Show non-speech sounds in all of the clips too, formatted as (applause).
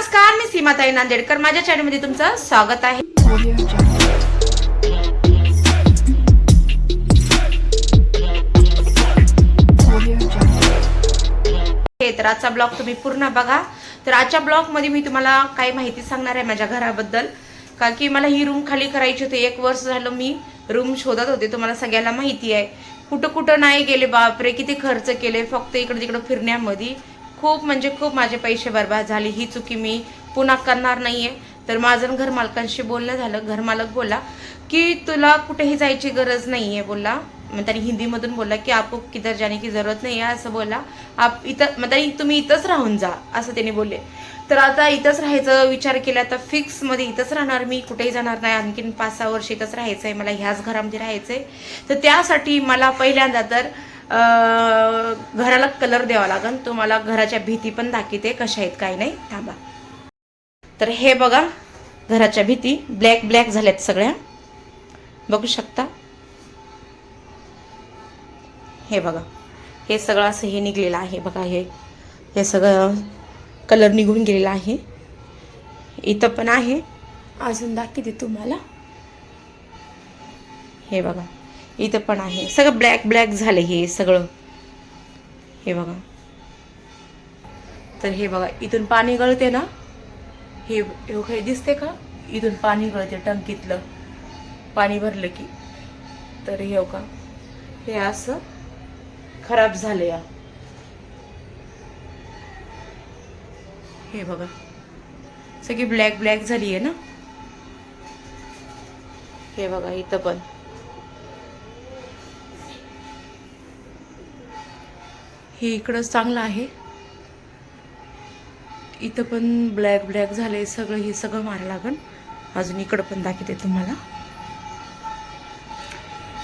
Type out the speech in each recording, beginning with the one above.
नमस्कार मी सीमाताई नांदेडकर. माझ्या चॅनलमध्ये तुमचं स्वागत आहे. हे तर आजचा ब्लॉग तुम्ही पूर्ण बघा. तर आजच्या ब्लॉगमध्ये मी तुम्हाला काही माहिती सांगणार आहे माझ्या घराबद्दल. कारण की मला ही रूम खाली करायची होती. एक वर्ष झालं मी रूम शोधत होते. तुम्हाला सगळ्याला माहिती आहे. कुठं कुठं नाही गेले. बापरे किती खर्च केले. फक्त इकडे तिकडं फिरण्यामध्ये. खूप म्हणजे खूप माझे पैसे बर्बाद झाले. ही चुकी मी पुन्हा करणार नाही आहे तर माझं घर मालकांशी बोलणं झालं. घरमालक बोला की तुला कुठेही जायची गरज नाहीये बोलला. मग त्यांनी हिंदीमधून बोलला की आपको किधर जाने की जरूरत नाही आहे असं बोला आप इथं मग त्यांनी तुम्ही इथंच राहून जा असं त्यांनी बोलले. तर आता इथंच राहायचं विचार केला तर फिक्समध्ये इथंच राहणार मी कुठेही जाणार नाही. आणखीन पाच सहा वर्ष इथंच राहायचं आहे मला ह्याच घरामध्ये राहायचं आहे तर त्यासाठी मला पहिल्यांदा तर घराला कलर द्यावा लागेल तुम्हाला घराच्या भीती पण दाखवते कशा आहेत काही नाही. थांबा. तर हे बघा घराच्या भीती. ब्लॅक ब्लॅक झाल्यात सगळ्या. बघू शकता. हे बघा. हे सगळं असं हे निघलेलं आहे. बघा हे. हे सगळं कलर निघून गेलेला आहे. इथं पण आहे. अजून दाखवते तुम्हाला. हे बघा. इथं पण आहे. सगळं ब्लॅक ब्लॅक झालं हे सगळं. हे बघा. तर हे बघा इथून पाणी गळते ना? हे हे काही दिसते का? इथून पाणी गळते टंकीतलं. पाणी भरलं की. तर हे का हे असं खराब झालं या. हे बघा. सगळी ब्लॅक ब्लॅक झाली आहे ना? हे बघा इथं पण. हे इकडं चांगलं आहे. इथं पण ब्लॅक ब्लॅक झाले सगळं हे सगळं मारा लागन. अजून इकडं पण दाखवते तुम्हाला.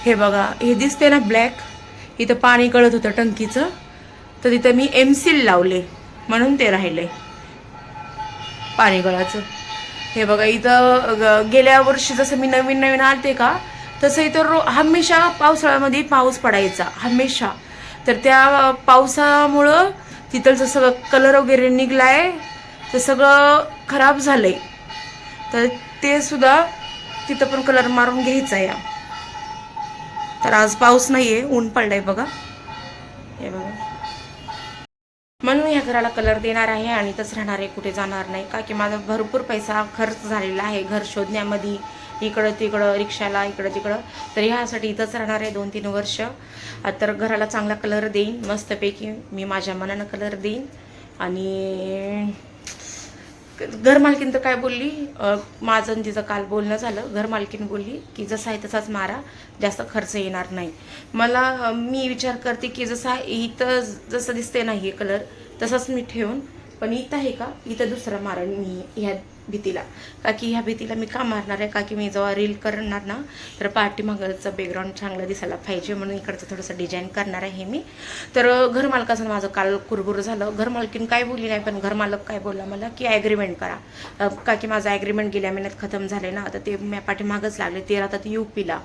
हे बघा हे दिसते ना ब्लॅक इथं पाणी गळत होतं टंकीचं. तर तिथं मी एमसील लावले म्हणून ते राहिले. पाणी गळाचं. हे बघा इथं गेल्या वर्षी जसं मी नवीन नवीन आलते का तसं इथं रो हमेशा पावसाळ्यामध्ये पाऊस पडायचा हमेशा. तर त्या पावसामुळं तिथलचं सगळं कलर वगैरे निघलाय ते सगळं खराब झालंय. तर ते सुद्धा तिथं पण कलर मारून घ्यायचा आहे या तर आज पाऊस नाहीये ऊन पडलंय बघा. हे बघा. म्हणून या घराला कलर देणार आहे आणि तसं राहणार आहे कुठे जाणार नाही. का की माझा भरपूर पैसा खर्च झालेला आहे घर शोधण्यामध्ये. इकडं तिकडं रिक्षाला इकडं तिकडं. तर ह्यासाठी इथंच राहणार आहे दोन तीन वर्ष. तर घराला चांगला कलर देईन. मस्तपैकी मी माझ्या मनानं कलर देईन. आणि घरमालकीनं तर काय बोलली? माझं आणि तिचं काल बोलणं झालं. घरमालकीनं बोलली की जसा आहे तसाच मारा. जास्त खर्च येणार नाही. मला मी विचार करते की जसा इथं जसं दिसते नाही हे कलर तसंच मी ठेवून. पण इथं आहे का? इथं दुसरा मारण मी ह्या भीतीला. का की ह्या भीतीला मी का मारणार आहे? का की मी जेव्हा रील करणार ना तर पाठीमागचं बॅकग्राऊंड चांगलं दिसायला पाहिजे म्हणून इकडचं थोडंसं डिझाईन करणार आहे मी. तर घरमालकाचं माझं काल कुरबुर झालं. घरमालकीनं काय बोलली नाही पण घरमालक काय बोलला मला की ॲग्रीमेंट करा. काकी का की माझं ॲग्रीमेंट गेल्या महिन्यात खतम झाले ना आता ते मी पाठीमागच लागले ते राहतात यू पीला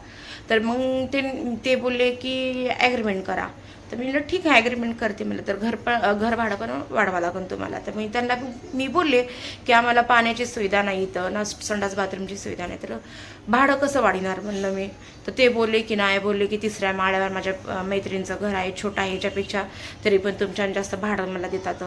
तर मग ते ते बोलले की ॲग्रीमेंट करा. तर मी म्हटलं ठीक आहे ॲग्रीमेंट करते. म्हटलं तर घर पण घर भाडं पण वाढवा लागेल तुम्हाला. तर मी त्यांना मी बोलले की आम्हाला पाण्याची सुविधा नाही इथं ना संडास बाथरूमची सुविधा नाही. तर भाडं कसं वाढणार म्हणलं मी? तर ते बोलले की नाही बोलले की तिसऱ्या माळ्यावर माझ्या मैत्रिणीचं घर आहे छोटं आहे याच्यापेक्षा तरी पण तुमच्या जास्त भाडं मला देतात.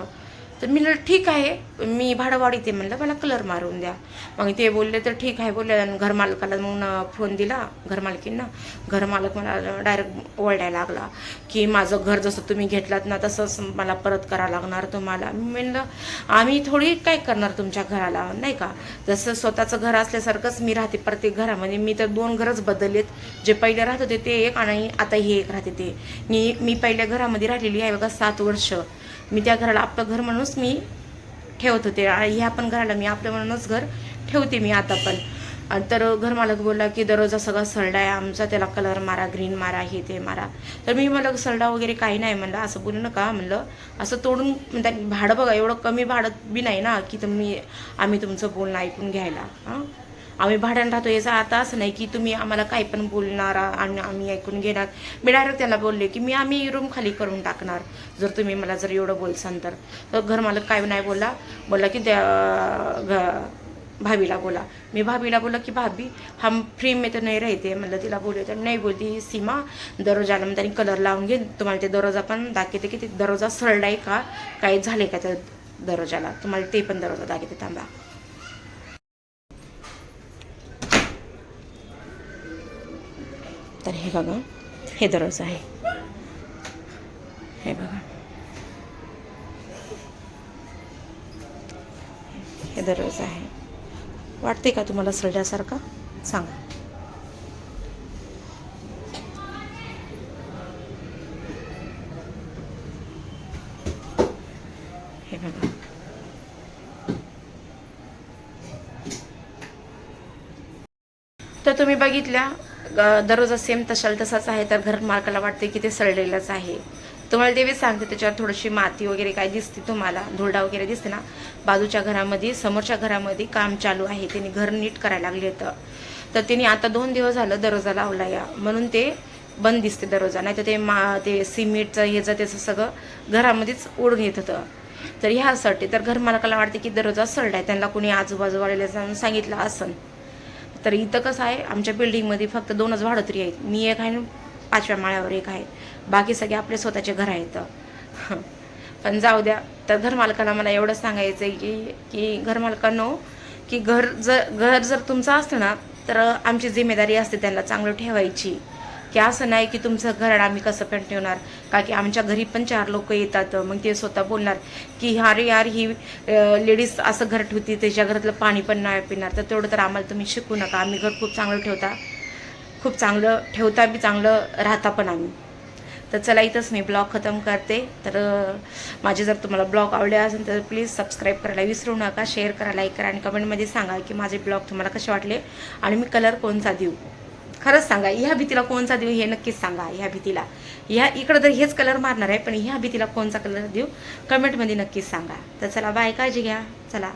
तर मी म्हणलं ठीक आहे. मी भाडं वाढीते म्हणलं मला कलर मारून द्या. मग ते बोलले तर ठीक आहे. बोलले आणि घरमालकाला मग फोन दिला घरमालकींना घरमालक मला डायरेक्ट ओरडायला लागला की माझं घर जसं तुम्ही घेतलात ना तसंच मला परत करावं लागणार तुम्हाला. मी म्हणलं आम्ही थोडी काय करणार तुमच्या घराला नाही का? जसं स्वतःचं घर असल्यासारखंच मी राहते प्रत्येक घरामध्ये. मी तर दोन घरच बदललेत. जे पहिले राहत होते ते एक आणि आता हे एक राहते ते. मी मी पहिल्या घरामध्ये राहिलेली आहे बघा सात वर्ष. मी त्या घराला आपलं घर म्हणूनच मी ठेवत होते. आणि ह्या पण घराला मी आपलं म्हणूनच घर ठेवते मी आता पण. तर घरमालक बोलला की दररोजा सगळा सरडा आहे आमचा त्याला कलर मारा ग्रीन मारा हे ते मारा. तर मी म्हणलं सरडा वगैरे काही नाही. म्हणलं असं बोलू नका. म्हणलं असं तोडून म्हणजे भाडं बघा एवढं कमी भाडं बी नाही ना की तुम्ही आम्ही तुमचं बोलणं ऐकून घ्यायला. हां? आम्ही भाड्यानं राहतो याचा आता असं नाही की तुम्ही आम्हाला काही पण बोलणार आणि आम्ही ऐकून घेणार. मी डायरेक्ट त्याला बोलले की मी आम्ही रूम खाली करून टाकणार जर तुम्ही मला जर एवढं बोलसान तर. तर घरमालक काय नाही बोलला बोलला की त्या घ- भाभीला बोला. मी भाभीला बोला की भाभी हम फ्री में तर नाही राहते म्हणलं तिला बोलले तर नाही बोलती सीमा दरवाजाला मग त्यांनी कलर लावून घे तुम्हाला ते दरवाजा पण दाखवते की ते दरवाजा सरडाय आहे का? काही झाले का त्या दरवाजाला? तुम्हाला ते पण दरवाजा दाखवते थांबा. तर हे बघा हे दररोज आहे. हे बघा. हे दररोज आहे. वाटते का तुम्हाला सरड्यासारखा सांगा. हे बघा. तर तुम्ही बघितल्या दररोज सेम तशाल तसाच आहे तर घर मालकाला वाटते की ते सडलेलंच आहे. तुम्हाला ते सांगते त्याच्यावर थोडीशी माती वगैरे काय दिसते तुम्हाला धुरडा वगैरे दिसते ना बाजूच्या घरामध्ये समोरच्या घरामध्ये काम चालू आहे त्यांनी घर नीट करायला लागले होतं. तर त्यांनी आता दोन दिवस झालं दरोजा लावला या म्हणून ते बंद दिसते दररोजा नाही तर ते मा ते सिमेंटचं ह्याचं त्याचं सगळं घरामध्येच उडून येत होतं. तर ह्यासाठी तर घर मालकाला वाटते की दररोजा सरडा आहे त्यांना कोणी आजूबाजूवाल्याला जाऊन सांगितलं असं तर इथं कसं आहे आमच्या बिल्डिंगमध्ये फक्त दोनच भाडोत्री आहेत. मी एक आहे पाचव्या माळ्यावर एक आहे. बाकी सगळे आपले स्वतःचे घर आहेत. (laughs) पण जाऊ द्या तर घरमालकाला मला एवढं सांगायचं आहे की की घरमालकांनो की घर जर घर जर तुमचं असतं ना तर आमची जिम्मेदारी असते त्यांना चांगलं ठेवायची. की असं नाही की तुमचं घर आम्ही कसं पण ठेवणार का की आमच्या घरी पण चार लोक येतात मग ते स्वतः बोलणार की अरे यार ही लेडीज असं घर ठेवती त्याच्या घरातलं पाणी पण नाही पिणार तर तेवढं तर आम्हाला तुम्ही शिकू नका. आम्ही घर खूप चांगलं ठेवता खूप चांगलं ठेवता बी चांगलं राहता पण आम्ही. तर चला इथंच मी ब्लॉग खतम करते. तर माझे जर तुम्हाला ब्लॉग आवडले असेल तर प्लीज सबस्क्राईब करायला विसरू नका शेअर करा लाईक करा आणि कमेंटमध्ये सांगा की माझे ब्लॉग तुम्हाला कसे वाटले आणि मी कलर कोणता देऊ? खरंच सांगा ह्या भीतीला कोणचा देऊ हे नक्कीच सांगा ह्या भीतीला. ह्या इकडं तर हेच कलर मारणार आहे पण ह्या भीतीला कोणचा कलर देऊ कमेंटमध्ये नक्कीच सांगा. तर चला बाय काळजी घ्या. चला.